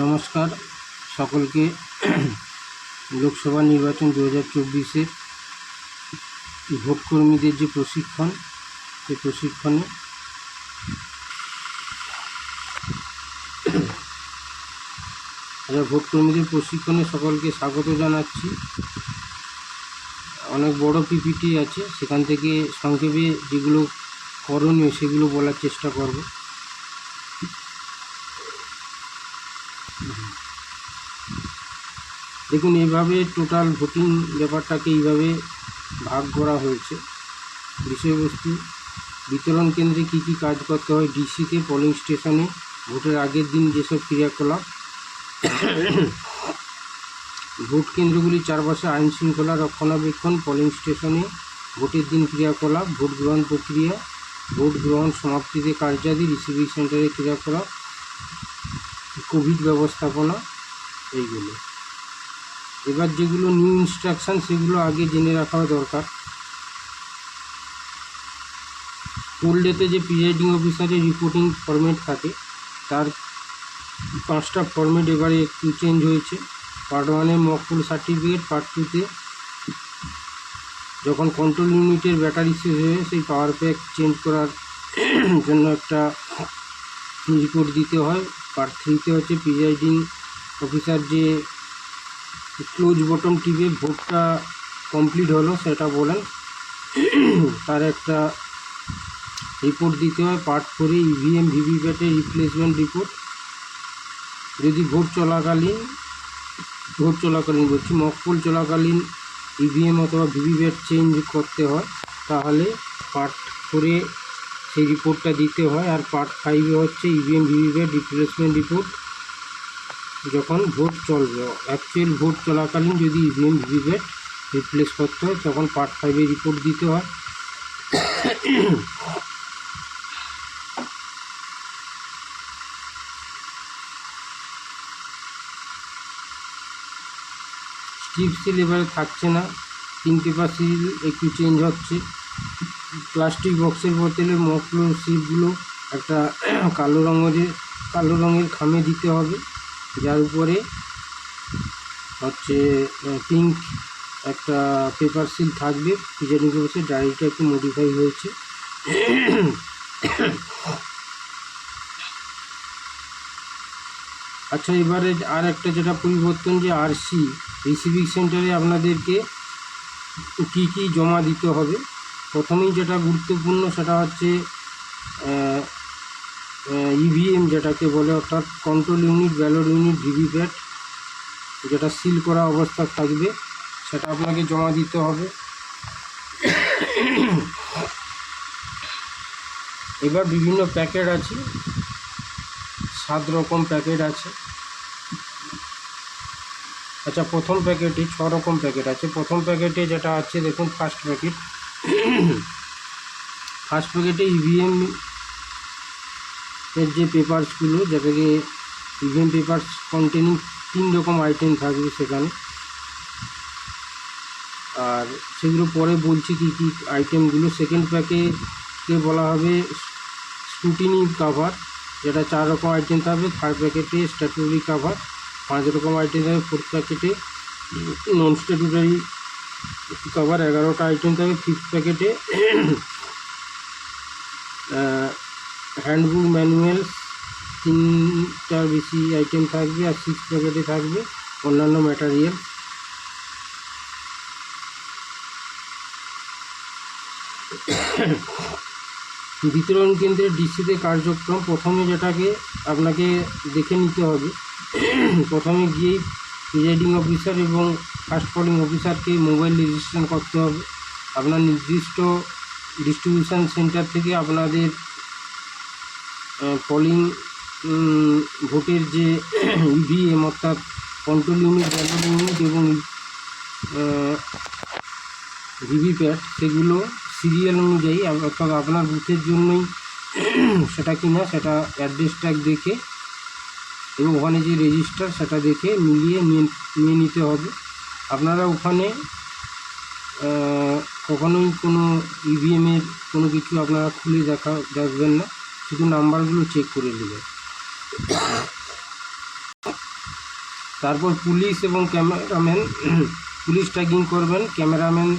নমস্কার। সকলকে লোকসভা নির্বাচন দু হাজার চব্বিশের ভোট কর্মীদের যে প্রশিক্ষণ, সেই প্রশিক্ষণে আচ্ছা ভোট কর্মীদের প্রশিক্ষণে সকলকে স্বাগত জানাচ্ছি। অনেক বড় পিপিটি আছে, সেখান থেকে সংক্ষেপে যেগুলো করণীয় সেগুলো বলার চেষ্টা করব। দেখুন, এইভাবে টোটাল ভোটিং ব্যাপারটাকে এইভাবে ভাগ করা হয়েছে। বিষয়বস্তু, বিতরণ কেন্দ্রে কী কী কাজ করতে হয়, ডিসিতে পোলিং স্টেশনে ভোটের আগের দিন যেসব ক্রিয়াকলাপ, ভোট কেন্দ্রগুলির চারপাশে আইন শৃঙ্খলা রক্ষণাবেক্ষণ পোলিং স্টেশনে ভোটের দিন ক্রিয়াকলাপ, ভোট গ্রহণ প্রক্রিয়া, ভোট গ্রহণ সমাপ্তিতে কার্যাদি রিসিভিং সেন্টারে ক্রিয়াকলাপ কোভিড ব্যবস্থাপনা, এইগুলো। এবার যেগুলো নিউ ইনস্ট্রাকশান সেগুলো আগে জেনে রাখা দরকার। পোল ডেতে যে প্রিজাইডিং অফিসারের রিপোর্টিং ফরম্যাট থাকে, তার পাঁচটা ফরম্যাট এবারে একটু চেঞ্জ হয়েছে। পার্ট ওয়ানে মকফুল সার্টিফিকেট পার্ট টুতে যখন কন্ট্রোল ইউনিটের ব্যাটারি শেষ হয়ে সেই পাওয়ার প্যাক চেঞ্জ করার জন্য একটা রিপোর্ট দিতে হয়। পার্ট থ্রিতে হচ্ছে প্রিজাইডিং অফিসার যে ক্লোজ বটন টিপে ভোটটা কমপ্লিট হলো, সেটা বলেন। তার একটা রিপোর্ট দিতে হয় পার্ট ফোরে ইভিএম ভিভিপ্যাটের রিপ্লেসমেন্ট রিপোর্ট যদি ভোট চলাকালীন ভোট চলাকালীন বলছি মকপোল চলাকালীন ইভিএম অথবা ভিভিপ্যাট চেঞ্জ করতে হয়, তাহলে পার্ট ফোরে সেই রিপোর্টটা দিতে হয়। আর পার্ট ফাইভে হচ্ছে ইভিএম ভিভিপ্যাট রিপ্লেসমেন্ট রিপোর্ট যখন ভোট চলবে অ্যাকচুয়াল ভোট চলাকালীন যদি ইভিএম ভিভিপ্যাট রিপ্লেস করতে হয়, তখন পার্ট ফাইভে রিপোর্ট দিতে হয়। স্ট্রিপ সিল এবারে থাকছে না। তিন পেপার সিল একটু চেঞ্জ হচ্ছে। প্লাস্টিক বক্সের বোতলে মকলো সিলগুলো একটা কালো রঙের কালো রঙের খামে দিতে হবে। যার উপরে হচ্ছে পিঙ্ক একটা পেপার সিল থাকবে প্রিজাইডিং অফিসের ডায়েরিটা একটু মডিফাই হয়েছে। আচ্ছা এবারে আর একটা যেটা পরিবর্তন যে আরসি রিসিভিং সেন্টারে আপনাদেরকে কী কী জমা দিতে হবে? প্রথমেই যেটা গুরুত্বপূর্ণ সেটা হচ্ছে ইভিএম যেটাকে বলে, অর্থাৎ control unit ballot unit VVPAT যেটা সিল করা অবস্থা থাকবে, সেটা আপনাকে জমা দিতে হবে। এবার বিভিন্ন প্যাকেট আছে, সাত রকম প্যাকেট আছে। আচ্ছা প্রথম প্যাকেটে ছ রকম প্যাকেট আছে। প্রথম প্যাকেটে যেটা আছে, দেখুন ফার্স্ট প্যাকেট ফার্স্ট প্যাকেটে ইভিএম এর যে পেপারসগুলো যেটাকে ইভিএম পেপারস কন্টেনিং তিন রকম আইটেম থাকবে সেখানে। আর সেগুলো পরে বলছি কী কী আইটেমগুলো সেকেন্ড প্যাকেটকে বলা হবে স্কুটিনি কাভার যেটা চার রকম আইটেম থাকবে। থার্ড প্যাকেটে স্ট্যাটুটারি কাভার পাঁচ রকম আইটেম থাকবে। ফোর্থ প্যাকেটে নন স্ট্যাটুটারি কভার এগারোটা আইটেম থাকবে। ফিফথ প্যাকেটে হ্যান্ডবুক ম্যানুয়ালস তিনটার বেশি আইটেম থাকবে আর সিক্স প্যাকেটে থাকবে অন্যান্য ম্যাটারিয়াল বিতরণ কেন্দ্রের ডিসিতে কার্যক্রম, প্রথমে যেটাকে আপনাকে দেখে নিতে হবে, প্রথমে গিয়েই প্রিজাইডিং অফিসার এবং ফার্স্ট পোলিং অফিসারকে মোবাইল রেজিস্ট্রেশন করতে হবে। আপনার নির্দিষ্ট ডিস্ট্রিবিউশন সেন্টার থেকে আপনাদের পোলিং ভোটের যে ইভিএম অর্থাৎ কন্ট্রোল ইউনিট ব্যালট ইউনিট এবং ভিভিপ্যাট সেগুলো সিরিয়াল অনুযায়ী, অর্থাৎ আপনার বুথের জন্যই সেটা কিনা, সেটা অ্যাড্রেস ট্যাগ দেখে এবং ওখানে যে রেজিস্টার সেটা দেখে মিলিয়ে নিয়ে নিতে হবে। আপনারা ওখানে কখনোই কোনো ইভিএমের কোনো কিছু আপনারা খুলে দেখা, দেখবেন না। শুধু নাম্বারগুলো চেক করে নেবেন তারপর পুলিশ এবং ক্যামেরাম্যান, পুলিশ ট্যাগিং করবেন, ক্যামেরাম্যান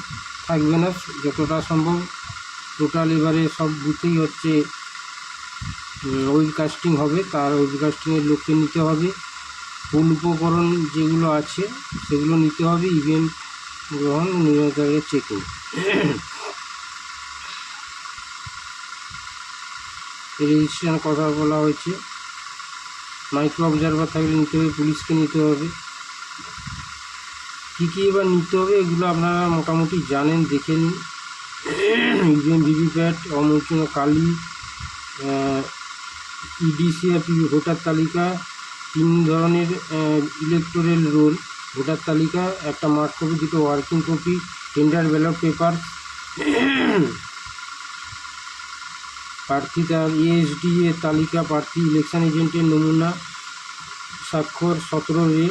থাকবে না, যতটা সম্ভব টোটাল এবারে সব বুথেই হচ্ছে ওয়েবকাস্টিং হবে, তার ওয়েবকাস্টিংয়ের লোককে নিতে হবে। ফুল উপকরণ যেগুলো আছে, সেগুলো নিতে হবে ইভেন্ট গ্রহণ নিয়ন্ত্রণের চেকিং রেজিস্ট্রেশন কথা বলা হয়েছে। মাইক্রো অবজারভার থাকলে নিতে হবে, পুলিশকে নিতে হবে। কী কী এবার নিতে হবে এগুলো আপনারা মোটামুটি জানেন, দেখে নিন। ইভিএম ভিভিপ্যাট অমোচন কালি ইডিসি ভোটার তালিকা, তিন ধরনের ইলেকটোরাল রোল ভোটার তালিকা, একটা মার্ক কপি দুটো working copy tender ballot paper প্রার্থী তার ইএসডি এর তালিকা প্রার্থী ইলেকশন এজেন্টের নমুনা স্বাক্ষর সতেরো এ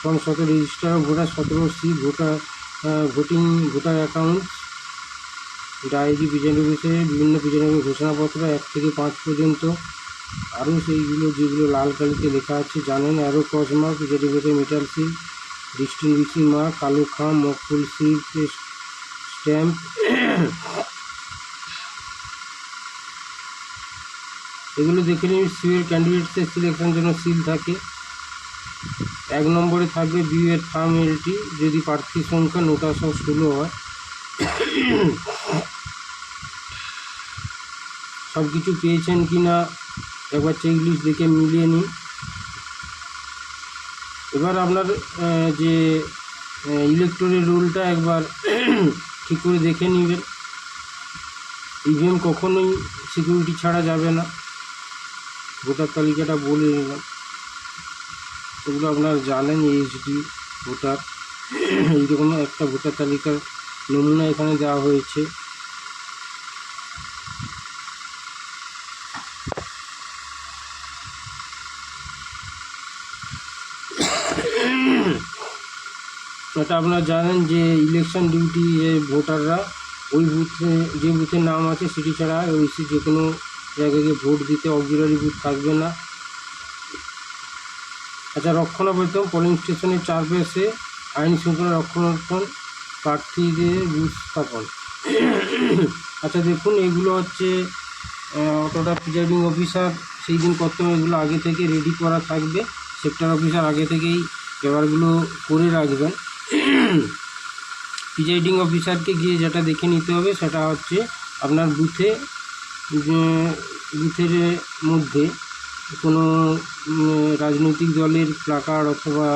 ফর্ম সতেরো রেজিস্টার ভোটার সতেরো C voter voting, voter account, diary BJP অফিসে বিভিন্ন বিজেপি ঘোষণাপত্র এক থেকে পাঁচ পর্যন্ত। আরও সেইগুলো যেগুলো লাল কালিতে লেখা আছে জানেন, arrow, cross mark BJP meter seal distinguishing mark, কালো খাম, মকফুল সিল স্ট্যাম্প এগুলো দেখে নিন সিএর ক্যান্ডিডেটসের সিলেকশন জন্য সিল থাকে। এক নম্বরে থাকবে বিউয়ের থাম এলটি যদি প্রার্থী সংখ্যা নটা সহ ষোলো হয়। সব কিছু পেয়েছেন কি না একবার চেক লিস্ট দেখে মিলিয়ে নিন। এবার আপনার যে ইলেকট্রনের রোলটা একবার ঠিক করে দেখে নেবেন। ইভিএম কখনোই সিকিউরিটি ছাড়া যাবে না। ভোটার তালিকাটা বলে নিলাম এগুলো আপনারা জানেন, এইচডি ভোটার। এইরকম একটা ভোটার তালিকার নমুনা এখানে দেওয়া হয়েছে। এটা আপনারা জানেন যে ইলেকশন ডিউটি ভোটাররা ওই বুথে, যে বুথের নাম আছে, সেটি ছাড়া ওই যে কোনো জায়গায় গিয়ে ভোট দিতে অক্সিলারি বুথ থাকবে না। আচ্ছা রক্ষণাবেক্ষণ পোলিং স্টেশনের চারপাশে আইন শৃঙ্খলা রক্ষণাবেক্ষণ প্রার্থীদের বুথ স্থাপন আচ্ছা দেখুন, এগুলো হচ্ছে অতটা প্রিজাইডিং অফিসার সেই দিন কত এগুলো আগে থেকে রেডি করা থাকবে। সেক্টর অফিসার আগে থেকেই ব্যাপারগুলো করে রাখবেন। প্রিজাইডিং অফিসারকে গিয়ে যেটা দেখে নিতে হবে, সেটা হচ্ছে আপনার বুথে যে বুথের মধ্যে কোনো রাজনৈতিক দলের প্লাকার্ড অথবা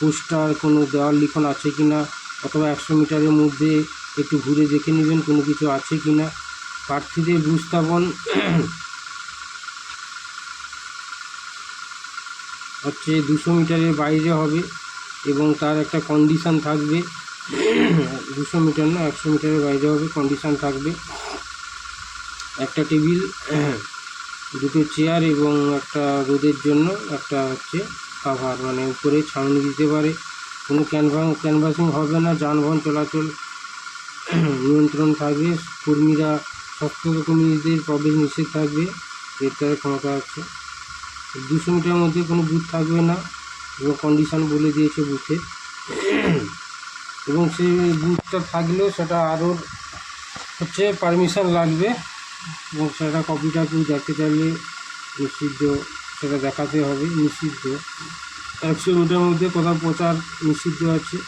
পোস্টার কোনো দেওয়াল লিখন আছে কি না অথবা একশো মিটারের মধ্যে একটু ঘুরে দেখে নেবেন কোনো কিছু আছে কি না প্রার্থীদের বুস্থাপন হচ্ছে দুশো মিটারের বাইরে হবে এবং তার একটা কন্ডিশান থাকবে। দুশো মিটার না, একশো মিটারের বাইরে হবে কন্ডিশান থাকবে। একটা টেবিল, দুটো চেয়ার এবং একটা রোদের জন্য একটা হচ্ছে কাভার মানে উপরে ছাউনি দিতে পারে। কোনো ক্যানভা ক্যানভাসিং হবে না, যানবাহন চলাচল নিয়ন্ত্রণ থাকবে, কর্মীরা সক্রিয় কর্মীদের প্রবেশ নিষেধ থাকবে, গ্রেপ্তারের ক্ষমতা আছে। দুশো মিটারের মধ্যে কোনো বুথ থাকবে না এবং কন্ডিশন বলে দিয়েছে বুথে। এবং সেই বুথটা থাকলেও সেটা আরও হচ্ছে পারমিশন লাগবে। সেটা কপিটা কেউ দেখতে চাইলে নিষিদ্ধ, সেটা দেখাতে হবে, নিষিদ্ধ। একশো মিটার মধ্যে কোথাও প্রচার নিষিদ্ধ আছে।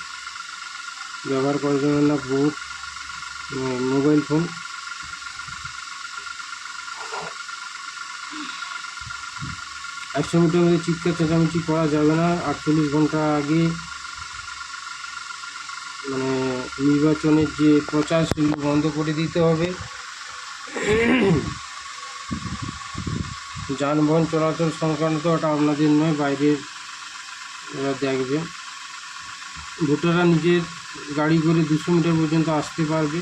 ব্যবহার করা যাবে না ভোট মোবাইল ফোন। একশো মিটার মধ্যে চিৎকার, চেঁচামেচি করা যাবে না। আটচল্লিশ ঘণ্টা আগে মানে নির্বাচনের যে প্রচার সেগুলো বন্ধ করে দিতে হবে। যানবাহন চলাচল সংক্রান্ত ওটা আপনাদের নয়, বাইরের এরা দেখবেন ভোটাররা নিজের গাড়ি করে দুশো মিটার পর্যন্ত আসতে পারবে।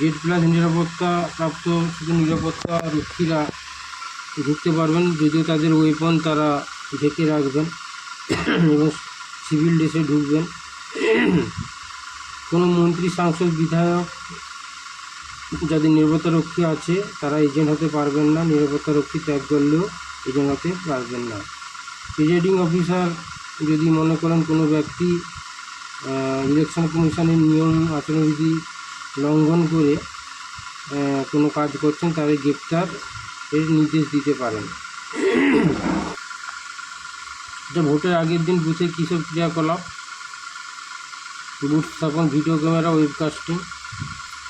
গেট প্লাস নিরাপত্তা প্রাপ্ত শুধু নিরাপত্তা রক্ষীরা ঢুকতে পারবেন, যদিও তাদের ওয়েপন তারা ঢেকে রাখবেন এবং সিভিল ড্রেসে ঢুকবেন। কোনো মন্ত্রী, সাংসদ, বিধায়ক যাদের নিরাপত্তা রক্ষী আছে, তারা এজেন্ট হতে পারবেন না নিরাপত্তা রক্ষী ত্যাগ করলেও এজেন্ট হতে পারবেন না। প্রিজাইডিং অফিসার যদি মনে করেন কোনো ব্যক্তি ইলেকশন কমিশনের নিয়ম, আচরণবিধি লঙ্ঘন করে কোনো কাজ করছেন তাদের গ্রেপ্তার এর নির্দেশ দিতে পারেন। এটা ভোটের আগের দিন বুথে কী সব ক্রিয়াকলাপ? বুথ স্থাপন video camera webcasting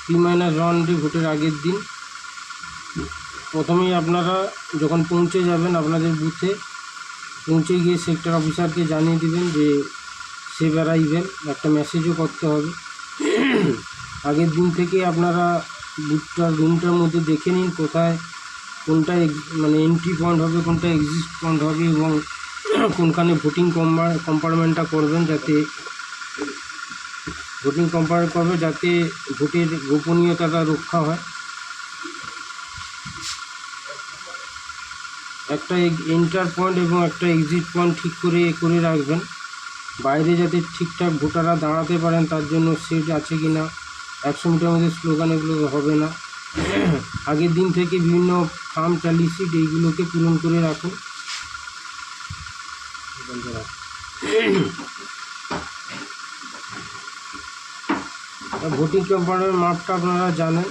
P minus one day ভোটের আগের দিন প্রথমেই আপনারা যখন পৌঁছে যাবেন আপনাদের বুথে, পৌঁছে গিয়ে সেক্টর অফিসারকে জানিয়ে দেবেন যে সে বেড়াইবেন, একটা মেসেজও করতে হবে। আগের দিন থেকে আপনারা বুথটার রুমটার মধ্যে দেখে নিন কোথায়, কোনটা মানে এন্ট্রি পয়েন্ট হবে, কোনটা এক্সিস্ট পয়েন্ট হবে এবং কোনখানে ভোটিং কম্পার্টমেন্টটা করবেন যাতে ভোটিং কম্পার করবে যাতে ভোটের গোপনীয়তাটা রক্ষা হয়। একটা এন্টার পয়েন্ট এবং একটা এক্সিট পয়েন্ট ঠিক করে করে রাখবেন। বাইরে যাতে ঠিকঠাক ভোটাররা দাঁড়াতে পারেন, তার জন্য সেট আছে কি না একশো মিটার মধ্যে স্লোগান এগুলো হবে না। আগের দিন থেকে বিভিন্ন ফার্ম চালি সিট এইগুলোকে পূরণ করে রাখুন। ভোটিং কম্পাউন্ডের মাপটা আপনারা জানেন।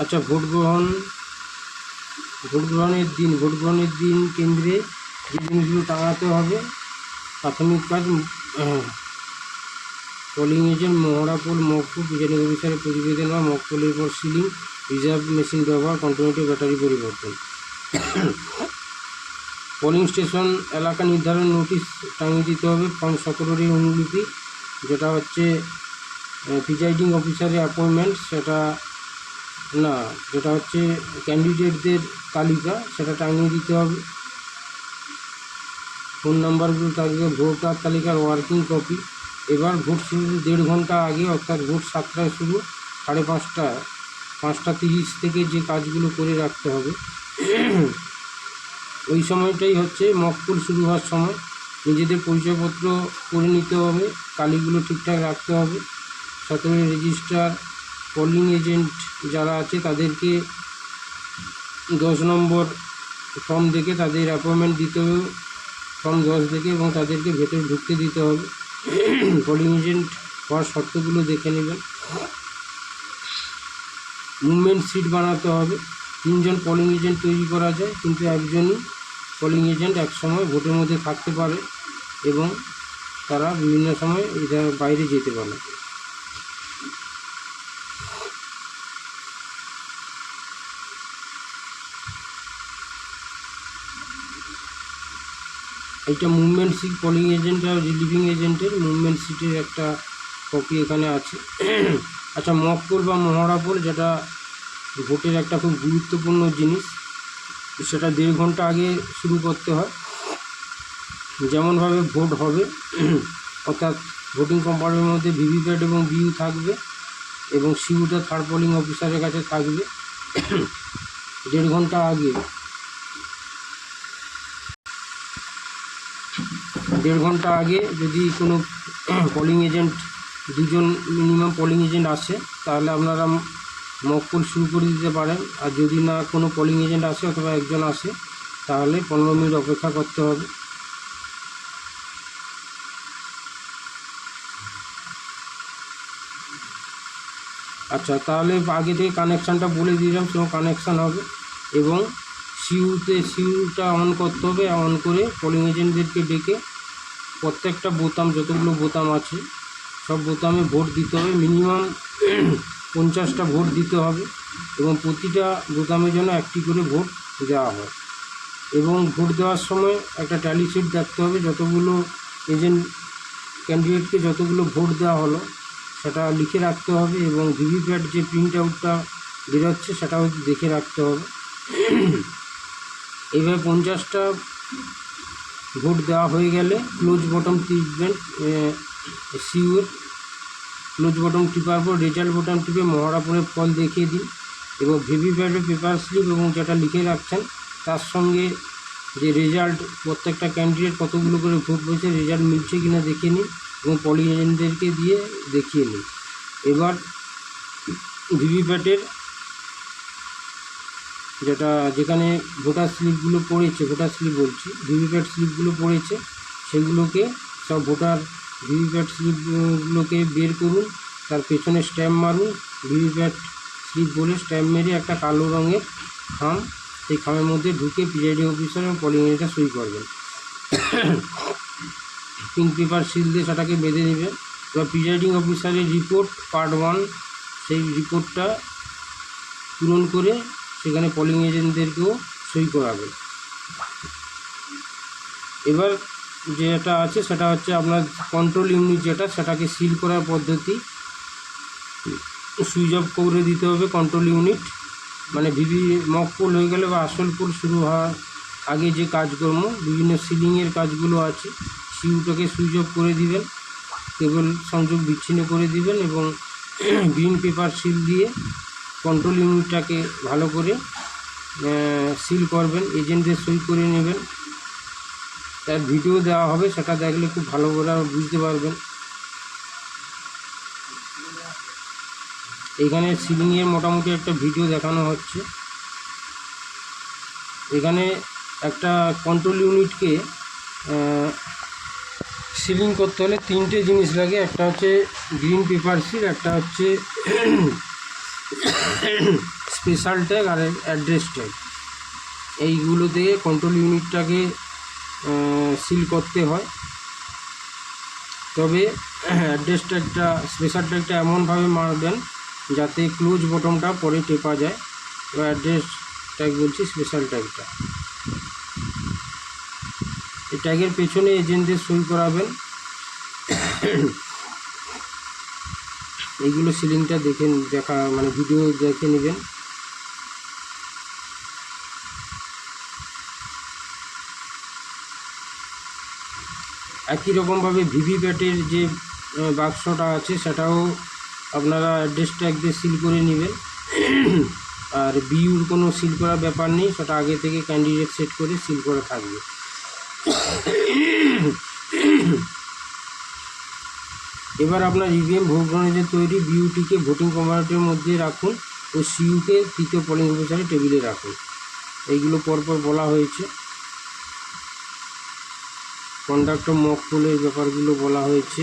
আচ্ছা ভোট গ্রহণ ভোট গ্রহণের দিন ভোট গ্রহণের দিন কেন্দ্রে যে জিনিসগুলো টাঙাতে হবে, প্রাথমিক কাজ পোলিং এজেন্ট মহড়াপুল মকপুল প্রিজাইডিং অফিসারের প্রতিবেদন বা মকপুলের পর সিলিং রিজার্ভ মেশিন ব্যবহার কন্টিনিউটি ব্যাটারি পরিবর্তন। পোলিং স্টেশন এলাকা নির্ধারণ নোটিশ টাঙিয়ে দিতে হবে। ফর্ম সতেরোরই অনুলিপি, যেটা হচ্ছে প্রিজাইডিং অফিসারের অ্যাপয়েন্টমেন্ট সেটা না, যেটা হচ্ছে ক্যান্ডিডেটদের তালিকা, সেটা টাঙিয়ে দিতে হবে। ফোন নাম্বারগুলো থাকবে ভোটার তালিকার ওয়ার্কিং কপি এবার ভোট শুরু দেড় ঘণ্টা আগে, অর্থাৎ ভোট সাতটায় শুরু, সাড়ে পাঁচটা পাঁচটা তিরিশ থেকে যে কাজগুলো করে রাখতে হবে। ওই সময়টাই হচ্ছে মকপুল শুরু হওয়ার সময়। নিজেদের পরিচয়পত্র করে নিতে হবে কালিগুলো ঠিকঠাক রাখতে হবে। সতেরোই রেজিস্ট্রার পোলিং এজেন্ট যারা আছে, তাদেরকে দশ নম্বর ফর্ম দেখে তাদের অ্যাপয়েন্টমেন্ট দিতে হবে। ফর্ম দশ দেখে এবং তাদেরকে ভেতরে ঢুকতে দিতে হবে। পোলিং এজেন্ট হওয়ার শর্তগুলো দেখে নেবেন। মুভমেন্ট সিট বানাতে হবে। তিনজন পোলিং এজেন্ট তৈরি করা যায় কিন্তু একজনই পোলিং এজেন্ট এক সময় ভোটের মধ্যে থাকতে পারে এবং তারা বিভিন্ন সময় এটা বাইরে যেতে পারে। এইটা মুভমেন্ট সিট পোলিং এজেন্ট আর রিলিভিং এজেন্টের মুভমেন্ট সিটের একটা কপি এখানে আছে। আচ্ছা মকপুল বা মহড়াপুল যেটা ভোটের একটা খুব গুরুত্বপূর্ণ জিনিস সেটা দেড় ঘণ্টা আগে শুরু করতে হয়। যেমনভাবে ভোট হবে, অর্থাৎ ভোটিং কম্পার্টমেন্টের মধ্যে ভিভিপ্যাট এবং বিউ থাকবে এবং সিউটা থার্ড পোলিং অফিসারের কাছে থাকবে। দেড় ঘণ্টা আগে, দেড় ঘণ্টা আগে যদি কোনো পোলিং এজেন্ট দুজন মিনিমাম পোলিং এজেন্ট আসে, তাহলে আপনারা মকপুল শুরু করে দিতে পারেন। আর যদি না কোনো পোলিং এজেন্ট আসে অথবা একজন আসে, তাহলে পনেরো মিনিট অপেক্ষা করতে হবে। আচ্ছা তাহলে আগে থেকে কানেকশানটা বলে দিলাম, সেরকম কানেকশান হবে। এবং সিউতে, সিউটা অন করতে হবে অন করে পোলিং এজেন্টদেরকে ডেকে প্রত্যেকটা বোতাম, যতগুলো বোতাম আছে, সব বোতামে ভোট দিতে হবে। মিনিমাম পঞ্চাশটা ভোট দিতে হবে এবং প্রতিটা বোতামের জন্য একটি করে ভোট দেওয়া হয়। এবং ভোট দেওয়ার সময় একটা ট্যালি শিট দেখতে হবে, যতগুলো এজেন্ট ক্যান্ডিডেটকে যতগুলো ভোট দেওয়া হলো সেটা লিখে রাখতে হবে এবং ভিভিপ্যাট যে প্রিন্ট আউটটা বেরোচ্ছে সেটাও দেখে রাখতে হবে। এইভাবে পঞ্চাশটা ভোট দেওয়া হয়ে গেলে ক্লোজ বটম টিপবেন সিউর ক্লোজ বটম টিপার পর রেজাল্ট বটম টিপে মহারাপুরের ফল দেখিয়ে দিন এবং ভিভিপ্যাটের পেপার স্লিপ এবং যেটা লিখে রাখছেন, তার সঙ্গে যে রেজাল্ট প্রত্যেকটা ক্যান্ডিডেট কতগুলো করে ভোট পেয়েছে রেজাল্ট মিলছে কিনা দেখে নিন এবং পলি এজেন্টদেরকে দিয়ে দেখিয়ে নিন। এবার ভিভিপ্যাটের যেটা যেখানে ভোটার স্লিপগুলো পড়েছে ভোটার স্লিপ বলছি ভিভিপ্যাট স্লিপগুলো পড়েছে, সেগুলোকে সব ভোটার ভিভিপ্যাট স্লিপগুলোকে বের করুন, তার পেছনে স্ট্যাম্প মারুন ভিভিপ্যাট স্লিপ বলে স্ট্যাম্প মেরে একটা কালো রঙের খাম সেই খামের মধ্যে ঢুকে পিআইডি অফিসার এবং পলিং এজেন্টটা সই করবেন। পিঙ্ক পেপার সিল দিয়ে সেটাকে বেঁধে নেবেন। এবার প্রিজাইডিং অফিসারের রিপোর্ট পার্ট ওয়ান সেই রিপোর্টটা পূরণ করে সেখানে পলিং এজেন্টদেরকেও সই করাবেন। এবার যেটা আছে সেটা হচ্ছে আপনার কন্ট্রোল ইউনিট যেটা, সেটাকে সিল করার পদ্ধতি। সুইচ অফ করে দিতে হবে কন্ট্রোল ইউনিট মানে ভিভি মক পোল হয়ে গেলে বা আসল পোল শুরু হওয়ার আগে যে কাজকর্ম, বিভিন্ন সিলিংয়ের কাজগুলো আছে সিউটাকে সুইচ অফ করে দিবেন। কেবল সংযোগ বিচ্ছিন্ন করে দিবেন এবং গ্রিন পেপার সিল দিয়ে কন্ট্রোল ইউনিটটাকে ভালো করে সিল করবেন এজেন্টদের সই করে নেবেন। তার ভিডিও দেওয়া হবে, সেটা দেখলে খুব ভালো করে বুঝতে পারবেন। এখানে সিলিংয়ের মোটামুটি একটা ভিডিও দেখানো হচ্ছে। এখানে একটা কন্ট্রোল ইউনিটকে সিলিং করতে হলে তিনটে জিনিস লাগে, একটা হচ্ছে গ্রিন পেপার সিল একটা হচ্ছে স্পেশাল ট্যাগ আর অ্যাড্রেস ট্যাগ এইগুলো দিয়ে কন্ট্রোল ইউনিটটাকে সিল করতে হয়। তবে অ্যাড্রেস ট্যাগটা স্পেশাল ট্যাগটা এমনভাবে মারবেন যাতে ক্লোজ বটনটা পরে টেপা যায়। এবার অ্যাড্রেস ট্যাগ বলছি স্পেশাল ট্যাগটা এই ট্যাগের পেছনে এজেন্টদের সই করাবেন। এইগুলো সিলিংটা দেখে, দেখা মানে ভিডিও দেখে নেবেন। একই রকমভাবে ভিভিপ্যাটের যে বাক্সটা আছে সেটাও আপনারা অ্যাড্রেসটা দিয়ে সিল করে নেবেন। আর বিউর কোনো সিল করার ব্যাপার নেই, সেটা আগে থেকে ক্যান্ডিডেট সেট করে সিল করা থাকবে। এবার আপনার ইভিএম ভোট গ্রহণের তৈরি বিউটিকে ভোটিং কম্পার্টমেন্টের মধ্যে রাখুন ও সিইউকে তৃতীয় পোলিং অফিসারের টেবিলে রাখুন। এইগুলো পরপর বলা হয়েছে। কন্ডাক্টর মক পোলের ব্যাপারগুলো বলা হয়েছে।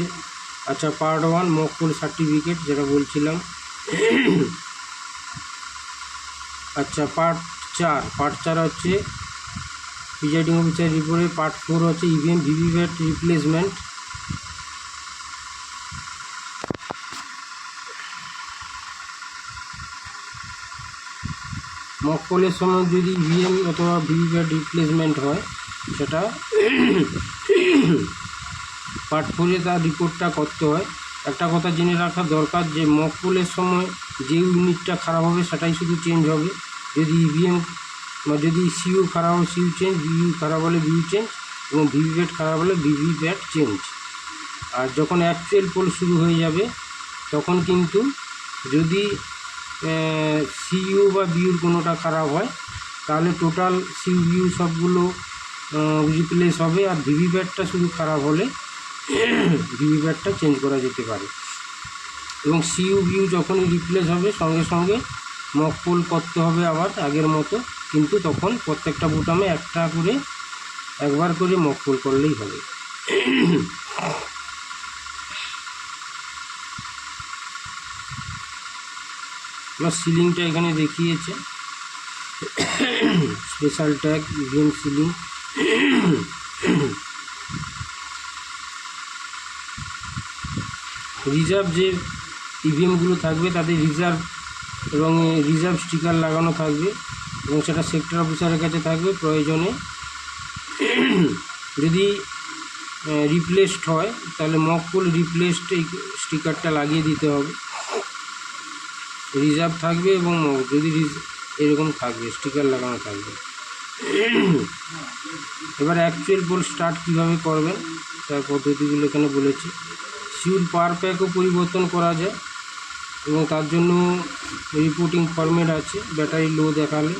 আচ্ছা part one mock poll certificate যেটা বলছিলাম। আচ্ছা পার্ট চার পার্ট চার হচ্ছে প্রিজাইডিং অফিসার রিপোর্টে পার্ট ফোর হচ্ছে ইভিএম ভিভিপ্যাট রিপ্লেসমেন্ট মকপলের সময় যদি ইভিএম অথবা ভিভিপ্যাট রিপ্লেসমেন্ট হয় সেটা পার্ট ফোরে তার রিপোর্টটা করতে হয়। একটা কথা জেনে রাখা দরকার যে মকপলের সময় যে ইউনিটটা খারাপ হবে সেটাই শুধু চেঞ্জ হবে। যদি ইভিএম বা যদি সিইউ খারাপ হয় সিইউ চেঞ্জ বিইউ খারাপ হলে বিইউ চেঞ্জ এবং ভিভি ভিভিপ্যাট খারাপ হলে ভিভিপ্যাট চেঞ্জ আর যখন অ্যাকচুয়াল পোল শুরু হয়ে যাবে, তখন কিন্তু যদি সিইউ বা বিউর কোনোটা খারাপ হয়, তাহলে টোটাল সিইউ সবগুলো রিপ্লেস হবে আর ভিভি ভিভিপ্যাটটা শুধু খারাপ হলে ভিভি ভিভিপ্যাটটা চেঞ্জ করা যেতে পারে। এবং সিইউ ভিউ যখনই রিপ্লেস হবে, সঙ্গে সঙ্গে মক পোল করতে হবে আবার আগের মতো। কিন্তু তখন প্রত্যেকটা বোতামে একটা করে, একবার করে মক পোল করলেই হবে। এবার সিলিংটা এখানে দেখিয়েছে। Special tag EVM sealing reserve যে ইভিএমগুলো থাকবে তাদের রিজার্ভ এবং রিজার্ভ স্টিকার লাগানো থাকবে এবং সেটা সেক্টর অফিসারের কাছে থাকবে প্রয়োজনে। যদি রিপ্লেসড হয়, তাহলে মকপুল রিপ্লেসড এই স্টিকারটা লাগিয়ে দিতে হবে। রিজার্ভ থাকবে এবং যদি এরকম থাকবে, স্টিকার লাগানো থাকবে। এবার অ্যাকচুয়াল পোল স্টার্ট কীভাবে করবেন তার পদ্ধতিগুলো এখানে বলেছি। সিউল পাওয়ার প্যাকও পরিবর্তন করা যায় এবং তার জন্য রিপোর্টিং ফরম্যাট আছে ব্যাটারি লো দেখালে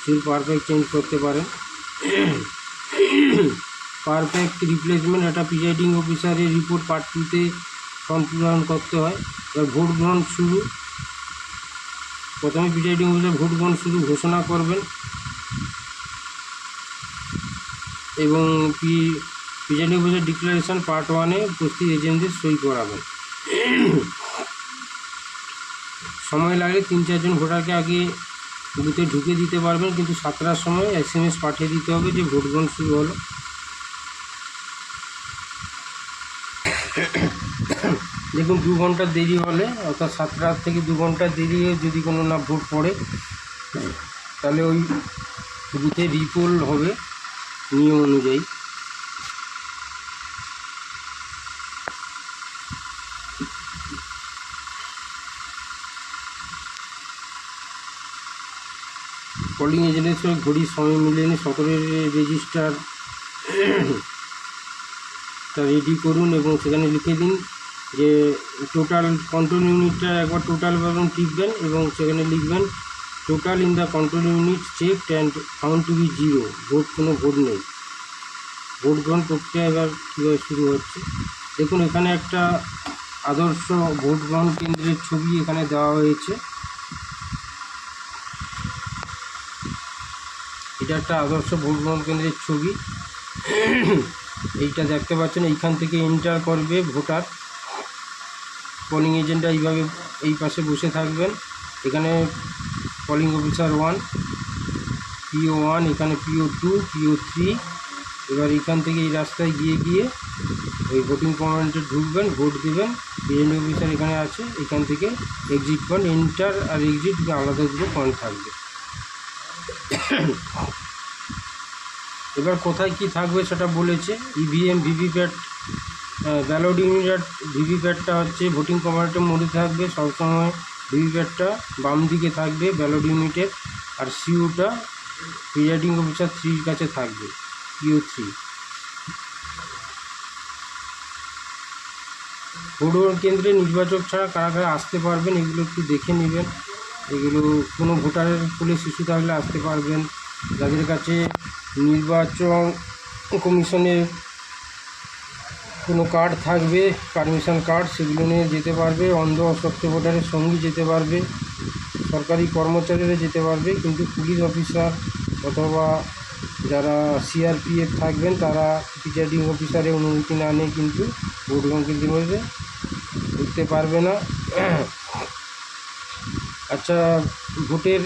সিউল পাওয়ার প্যাক চেঞ্জ করতে পারেন। পাওয়ার প্যাক রিপ্লেসমেন্ট একটা প্রিজাইডিং অফিসারের রিপোর্ট পার্ট টুতে ফর্ম পূরণ করতে হয়। এবার ভোট গ্রহণ শুরু। প্রথমে প্রিজাইডিং অফিসার ভোট গ্রহণ শুরু ঘোষণা করবেন। এবং P presiding officer declaration part ওয়ানে উপস্থিত এজেন্টদের সই করাবেন সময় লাগলে তিন চারজন ভোটারকে আগে বুথে ঢুকে দিতে পারবেন, কিন্তু সাতটার সময় এস এম এস পাঠিয়ে দিতে হবে যে ভোট গ্রহণ শুরু হলো। দেখুন, দু ঘণ্টা দেরি হলে, অর্থাৎ সাতটা থেকে দু ঘণ্টা দেরি হয়ে যদি কোনো না ভোট পড়ে, তাহলে ওই বুথে রিপোল হবে। নিয়ম অনুযায়ী। পোলিং এজেন্টের সঙ্গে ঘড়ির সময় মিলেনি সতেরোর রেজিস্টার তা রেডি করুন এবং সেখানে লিখে দিন যে টোটাল কন্ট্রোল ইউনিটটা একবার টোটাল বাটন টিপবেন এবং সেখানে লিখবেন total in the control unit check and found to be zero vote কোনো ভোট নেই। ভোট গ্রহণ প্রক্রিয়া এবার কীভাবে শুরু হচ্ছে? দেখুন, এখানে একটা আদর্শ ভোট গ্রহণ কেন্দ্রের ছবি এখানে দেওয়া হয়েছে। এটা একটা আদর্শ ভোট গ্রহণ কেন্দ্রের ছবি। এইটা দেখতে পাচ্ছেন, এইখান থেকে এন্টার করবে ভোটার। পোলিং এজেন্টরা এইভাবে এই পাশে বসে থাকবেন। এখানে polling officer one PO one এখানে পিও টু পিও থ্রি এবার এখান থেকে এই রাস্তায় গিয়ে গিয়ে ওই ভোটিং পয়েন্টে ঢুকবেন ভোট দেবেন প্রিজাইডিং অফিসার এখানে আছে, এখান থেকে এক্সিট পয়েন্ট এন্টার আর এক্সিট আলাদা দুটো পয়েন্ট থাকবে। এবার কোথায় কি থাকবে সেটা বলেছে ইভিএম ভিভিপ্যাট ব্যালট ইউনিট ভিভিপ্যাটটা হচ্ছে ভোটিং কমান্ডের মধ্যে থাকবে, সবসময় ভিভিপ্যাটটা বাম দিকে থাকবে ব্যালট ইউনিটের আর সিউটা প্রিজাইডিং অফিসার থ্রির কাছে থাকবে ইউ থ্রি ভোটগ্রহণ কেন্দ্রে নির্বাচক ছাড়া কারা কারা আসতে পারবেন, এগুলো একটু দেখে নেবেন। এগুলো কোনো ভোটারের কোলে শিশু থাকলে আসতে পারবেন। যাদের কাছে নির্বাচন কমিশনের কোনো কার্ড থাকবে পারমিশন কার্ড সেগুলো নিয়ে যেতে পারবে, অন্ধ অসত্য ভোটারের সঙ্গী যেতে পারবে, সরকারি কর্মচারীরা যেতে পারবে, কিন্তু পুলিশ অফিসার অথবা যারা সিআরপিএফ থাকবেন, তারা প্রিজাইডিং অফিসারের অনুমতি না নিয়ে কিন্তু ভোট কেন্দ্রের মধ্যে ঢুকতে পারবে না। আচ্ছা ভোটের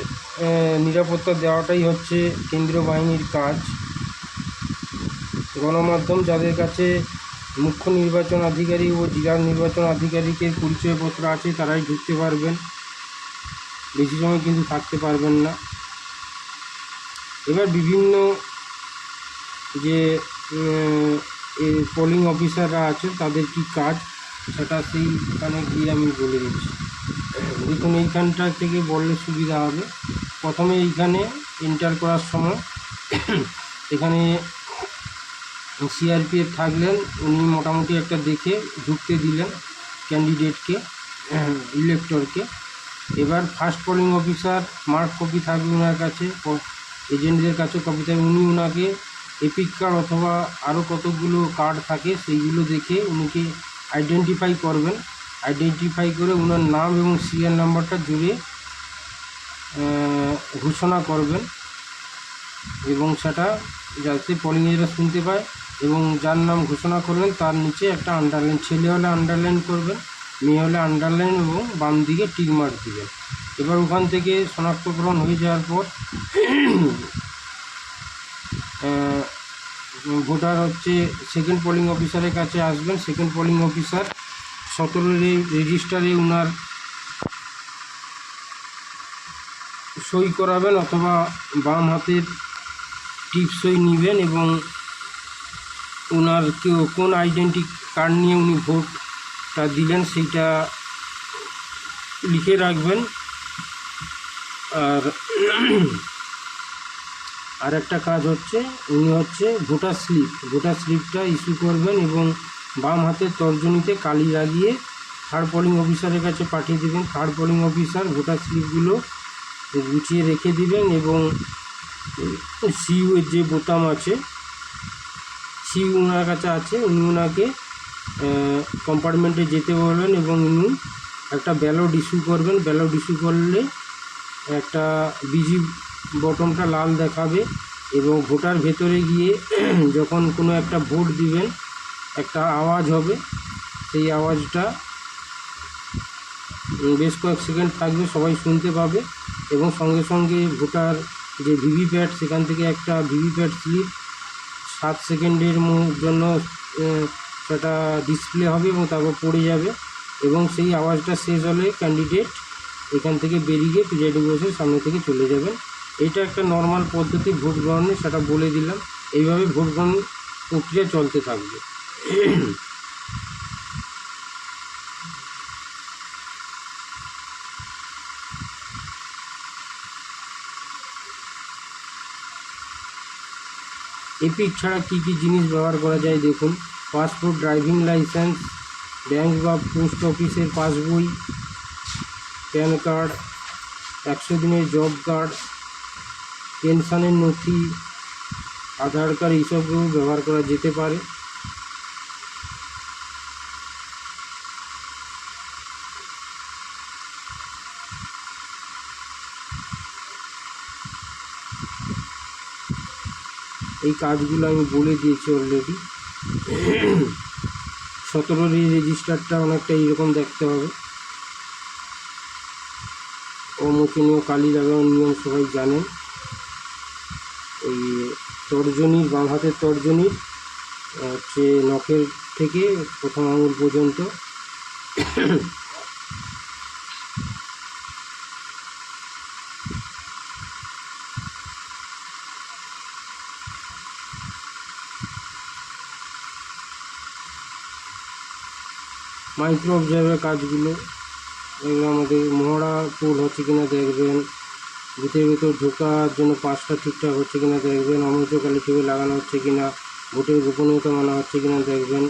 নিরাপত্তা দেওয়াটাই হচ্ছে কেন্দ্রীয় বাহিনীর কাজ। গণমাধ্যম যাদের কাছে মুখ্য নির্বাচন আধিকারিক ও জেলা নির্বাচন আধিকারিকের পরিচয়পত্র আছে, তারাই ঢুকতে পারবেন। বেশি সময় কিন্তু থাকতে পারবেন না। এবার বিভিন্ন যে পোলিং অফিসাররা আছে তাদের কি কাজ? সেটা সেইখানে গিয়ে আমি বলে দিচ্ছি। দেখুন, এইখানটা থেকে বললে সুবিধা হবে। প্রথমে এইখানে এন্টার করার সময় এখানে সিআরপিএফ থাকলেন উনি মোটামুটি একটা দেখে ঢুকতে দিলেন ক্যান্ডিডেটকে ইলেক্টরকে এবার first polling officer mark copy থাকবে ওনার কাছে এজেন্টদের কাছে কপি থাকবে। উনি ওনাকে এপিক কার্ড অথবা আরও কতগুলো কার্ড থাকে সেইগুলো দেখে উনিকে আইডেন্টিফাই করবেন। আইডেন্টিফাই করে ওনার নাম এবং সিরিয়াল নাম্বারটা জুড়ে ঘোষণা করবেন। এবং সেটা যাতে পলিং এজেন্টরা শুনতে পায়। এবং যার নাম ঘোষণা করবেন তার নিচে একটা আন্ডারলাইন ছেলে হলে আন্ডারলাইন করবেন, মেয়ে হলে আন্ডারলাইন এবং বাম দিকে টিক মার্ক দিবেন। এবার ওখান থেকে শনাক্তকরণ হয়ে যাওয়ার পর ভোটার হচ্ছে সেকেন্ড পোলিং অফিসারের কাছে আসবেন। সেকেন্ড পোলিং অফিসার সতেরোর রেজিস্টারে উনার সই করাবেন অথবা বাম হাতের টিপ সই নেবেন এবং ওনার কোন আইডেন্টি কার্ড নিয়ে উনি ভোটটা দিলেন সেইটা লিখে রাখবেন। আর আর একটা কাজ হচ্ছে, উনি হচ্ছে ভোটার স্লিপ। ভোটার স্লিপটা ইস্যু করবেন এবং বাম হাতের তর্জনীতে কালি লাগিয়ে থার্ড পোলিং অফিসারের কাছে পাঠিয়ে দেবেন। থার্ড পোলিং অফিসার ভোটার স্লিপগুলো গুছিয়ে রেখে দিবেন এবং সিইউ এর যে বোতাম আছে সিইউ ওনার কাছে আছে, উনি ওনাকে কম্পার্টমেন্টে যেতে বলবেন এবং উনি একটা ব্যালট ইস্যু করবেন। ব্যালট ইস্যু করলে একটা বিজি বটনটা লাল দেখাবে এবং ভোটার ভেতরে গিয়ে যখন কোনো একটা ভোট দিবেন, একটা আওয়াজ হবে। সেই আওয়াজটা বেশ কয়েক সেকেন্ড থাকবে, সবাই শুনতে পাবে এবং সঙ্গে সঙ্গে ভোটার যে ভিভিপ্যাট সেখান থেকে একটা ভিভিপ্যাট স্লিপ সাত সেকেন্ডের জন্য সেটা ডিসপ্লে হবে এবং তারপর পড়ে যাবে এবং সেই আওয়াজটা শেষ হলে ক্যান্ডিডেট এখান থেকে বেরিয়ে প্রিজাইডিং বসের সামনে থেকে চলে যাবেন। এটা একটা নর্মাল পদ্ধতি ভোট গ্রহণের সেটা বলে দিলাম। এইভাবে ভোট গ্রহণ প্রক্রিয়া চলতে থাকবে। এপিক ছাড়া কী কী জিনিস ব্যবহার করা যায় দেখুন। পাসপোর্ট, ড্রাইভিং লাইসেন্স, ব্যাংক বা পোস্ট অফিসের পাসবই, প্যান কার্ড, একশো দিনের জব কার্ড, পেনশনের নথি, আধার কার্ড, এইসবগুলো ব্যবহার করা যেতে পারে। এই কাজগুলো আমি বলে দিয়েছি অলরেডি সতেরোর এই রেজিস্টারটা অনেকটা এইরকম দেখতে হবে। অমোচনীয় কালি লাগানোর নিয়ম সবাই জানেন। ওই তর্জনীর বাম হাতের তর্জনীর হচ্ছে নখের থেকে প্রথম আঙুল পর্যন্ত। মাইক্রো অবজার্ভের কাজগুলো। এগুলো আমাদের মহড়া পুল হচ্ছে কিনা দেখবেন। বুথের ভেতর ঢোকার জন্য পাঁচটা ঠিকঠাক হচ্ছে কিনা দেখবেন। অমৃতকালী ছবি লাগানো হচ্ছে কিনা ভোটের গোপনীয়তা মানা হচ্ছে কিনা দেখবেন।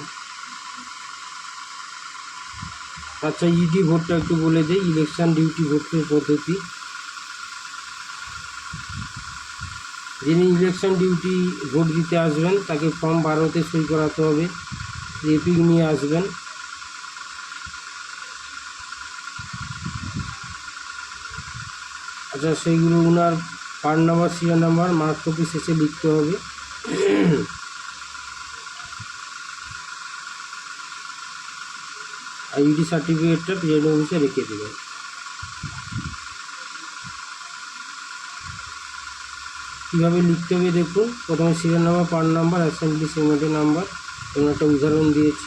আচ্ছা ইডি ভোটটা একটু বলে দিই। ইলেকশন ডিউটি ভোটের পদ্ধতি। যিনি ইলেকশন ডিউটি ভোট দিতে আসবেন, তাকে ফর্ম বারোতে সই করাতে হবে। এপিক নিয়ে আসবেন। আচ্ছা সেইগুলো ওনার part number, serial number mark copy শেষে লিখতে হবে। আর ইডি সার্টিফিকেটটা প্রেসিডেন্ট অফিসে রেখে দেবেন। কীভাবে লিখতে হবে দেখুন, প্রথমে serial number, part number, assembly সেগমেন্টের নাম্বার, এবং একটা উদাহরণ দিয়েছি।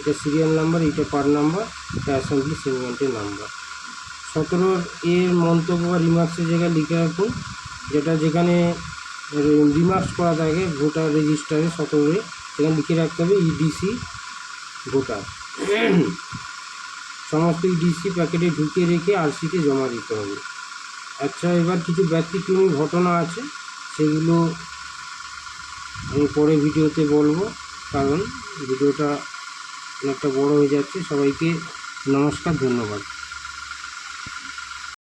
এটা সিরিয়াল নাম্বার এটা পার নাম্বার, এটা অ্যাসেম্বলি সেগমেন্টের নাম্বার। সতেরোর এর মন্তব্য বা রিমার্কসের জায়গায় লিখে রাখুন, যেটা যেখানে রিমার্কস করা থাকে ভোটার রেজিস্টারে সতেরোরে সেখানে লিখে রাখতে হবে ইডিসি ভোটার সমস্ত ইডিসি প্যাকেটে ঢুকিয়ে রেখে আরসিতে জমা দিতে হবে। আচ্ছা এবার কিছু ব্যতিক্রমী ঘটনা আছে, সেগুলো আমি পরে ভিডিওতে বলব, কারণ ভিডিওটা অনেকটা বড় হয়ে যাচ্ছে। সবাইকে নমস্কার, ধন্যবাদ।